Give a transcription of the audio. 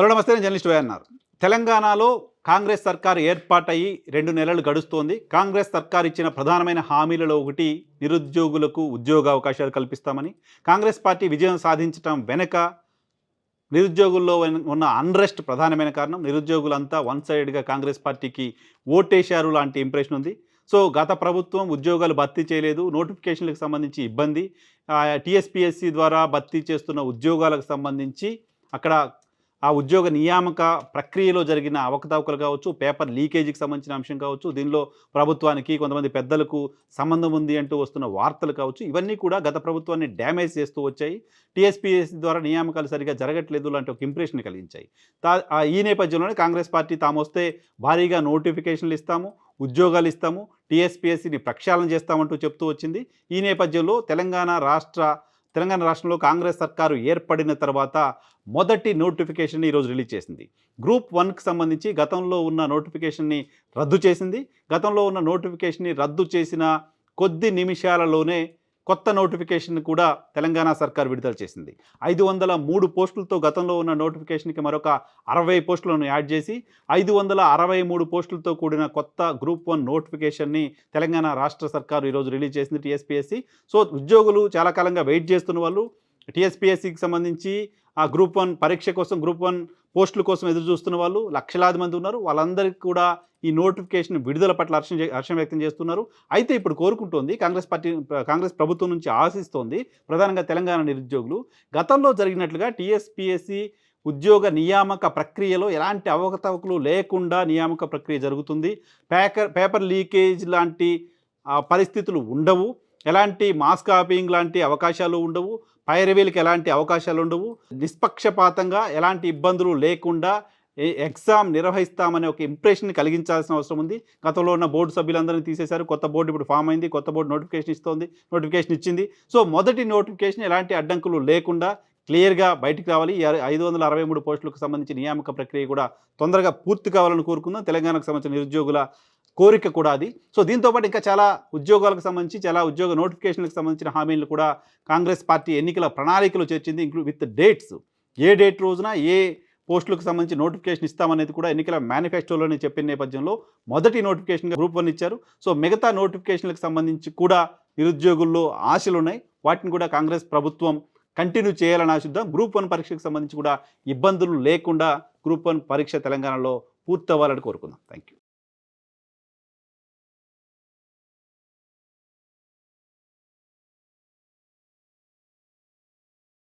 Hello నమస్తే నేను journalist అన్నారు. తెలంగాణలో కాంగ్రెస్ సర్కార్ ఏర్పాటయ్యి రెండు నెలలు గడుస్తోంది. కాంగ్రెస్ సర్కార్ ఇచ్చిన ప్రధానమైన హామీలలో ఒకటి నిరుద్యోగులకు ఉద్యోగ అవకాశాలు కల్పిస్తామని. కాంగ్రెస్ పార్టీ విజయం సాధించడం వెనక నిరుద్యోగుల్లో ఉన్న అన్రెస్ట్ ప్రధానమైన కారణం. నిరుద్యోగులంతా వన్ సైడ్గా కాంగ్రెస్ పార్టీకి ఓటేశారు లాంటి ఇంప్రెషన్ ఉంది. సో గత ప్రభుత్వం ఉద్యోగాలు భర్తీ చేయలేదు. నోటిఫికేషన్లకు సంబంధించి ఇబ్బంది. టీఎస్పిఎస్సి ద్వారా భర్తీ చేస్తున్న ఉద్యోగాలకు సంబంధించి అక్కడ ఆ ఉద్యోగ నియామక ప్రక్రియలో జరిగిన అవకతవకలు కావచ్చు పేపర్ లీకేజీకి సంబంధించిన అంశం కావచ్చు దీనిలో ప్రభుత్వానికి కొంతమంది పెద్దలకు సంబంధం ఉంది అంటూ వస్తున్న వార్తలు కావచ్చు ఇవన్నీ కూడా గత ప్రభుత్వాన్ని డ్యామేజ్ చేస్తూ వచ్చాయి. టీఎస్పీఎస్సీ ద్వారా నియామకాలు సరిగా జరగట్లేదు లాంటి ఒక ఇంప్రెషన్ కలిగించాయి. తా ఈ నేపథ్యంలోనే కాంగ్రెస్ పార్టీ తాము వస్తే భారీగా నోటిఫికేషన్లు ఇస్తాము ఉద్యోగాలు ఇస్తాము టీఎస్పీఎస్సీని ప్రక్షాళన చేస్తామంటూ చెప్తూ వచ్చింది. ఈ నేపథ్యంలో తెలంగాణ రాష్ట్ర తెలంగాణ రాష్ట్రంలో కాంగ్రెస్ సర్కారు ఏర్పడిన తర్వాత మొదటి నోటిఫికేషన్ ఈరోజు రిలీజ్ చేసింది. గ్రూప్ వన్కి సంబంధించి గతంలో ఉన్న నోటిఫికేషన్ని రద్దు చేసింది. గతంలో ఉన్న నోటిఫికేషన్ని రద్దు చేసిన కొద్ది నిమిషాలలోనే కొత్త నోటిఫికేషన్ కూడా తెలంగాణ సర్కార్ విడుదల చేసింది. ఐదు వందల మూడు పోస్టులతో గతంలో ఉన్న నోటిఫికేషన్కి మరొక అరవై పోస్టులను యాడ్ చేసి ఐదు వందల అరవై మూడు పోస్టులతో కూడిన కొత్త గ్రూప్ వన్ నోటిఫికేషన్ని తెలంగాణ రాష్ట్ర సర్కారు ఈరోజు రిలీజ్ చేసింది టీఎస్పీఎస్సీ. సో ఉద్యోగులు చాలా కాలంగా వెయిట్ చేస్తున్న వాళ్ళు టీఎస్పీఎస్సికి సంబంధించి ఆ గ్రూప్ వన్ పరీక్ష కోసం గ్రూప్ వన్ పోస్టుల కోసం ఎదురు చూస్తున్న వాళ్ళు లక్షలాది మంది ఉన్నారు. వాళ్ళందరికీ కూడా ఈ నోటిఫికేషన్ విడుదల పట్ల హర్షం హర్షం వ్యక్తం చేస్తున్నారు. అయితే ఇప్పుడు కోరుకుంటోంది కాంగ్రెస్ పార్టీ కాంగ్రెస్ ప్రభుత్వం నుంచి ఆశిస్తోంది ప్రధానంగా తెలంగాణ నిరుద్యోగులు. గతంలో జరిగినట్లుగా టీఎస్పీఎస్సి ఉద్యోగ నియామక ప్రక్రియలో ఎలాంటి అవకతవకలు లేకుండా నియామక ప్రక్రియ జరుగుతుంది. పేపర్ పేపర్ లీకేజ్ లాంటి పరిస్థితులు ఉండవు. ఎలాంటి మాస్ కాపీయింగ్ లాంటి అవకాశాలు ఉండవు. పైరవీలకు ఎలాంటి అవకాశాలు ఉండవు. నిష్పక్షపాతంగా ఎలాంటి ఇబ్బందులు లేకుండా ఎగ్జామ్ నిర్వహిస్తామనే ఒక ఇంప్రెషన్ కలిగించాల్సిన అవసరం ఉంది. గతంలో ఉన్న బోర్డు సభ్యులందరినీ తీసేశారు. కొత్త బోర్డు ఇప్పుడు ఫామ్ అయింది. కొత్త బోర్డు నోటిఫికేషన్ ఇస్తోంది. నోటిఫికేషన్ ఇచ్చింది. సో మొదటి నోటిఫికేషన్ ఎలాంటి అడ్డంకులు లేకుండా క్లియర్గా బయటకు రావాలి. ఐదు వందల అరవై మూడు పోస్టులకు సంబంధించి నియామక ప్రక్రియ కూడా తొందరగా పూర్తి కావాలని కోరుకుందాం. తెలంగాణకు సంబంధించిన నిరుద్యోగుల కోరిక కూడా అది. సో దీంతోపాటు ఇంకా చాలా ఉద్యోగాలకు సంబంధించి చాలా ఉద్యోగ నోటిఫికేషన్లకు సంబంధించిన హామీలు కూడా కాంగ్రెస్ పార్టీ ఎన్నికల ప్రణాళికలు చేర్చింది. Include with dates. A date రోజున ఏ పోస్టులకు సంబంధించి నోటిఫికేషన్ ఇస్తామనేది కూడా ఎన్నికల మేనిఫెస్టోలోనే చెప్పిన నేపథ్యంలో మొదటి నోటిఫికేషన్గా గ్రూప్ వన్ ఇచ్చారు. సో మిగతా నోటిఫికేషన్లకు సంబంధించి కూడా నిరుద్యోగుల్లో ఆశలు ఉన్నాయి వాటిని కూడా కాంగ్రెస్ ప్రభుత్వం కంటిన్యూ చేయాలని ఆశిద్దాం. గ్రూప్ వన్ పరీక్షకు సంబంధించి కూడా ఇబ్బందులు లేకుండా గ్రూప్ వన్ పరీక్ష తెలంగాణలో పూర్తవ్వాలని కోరుకుందాం. Thank you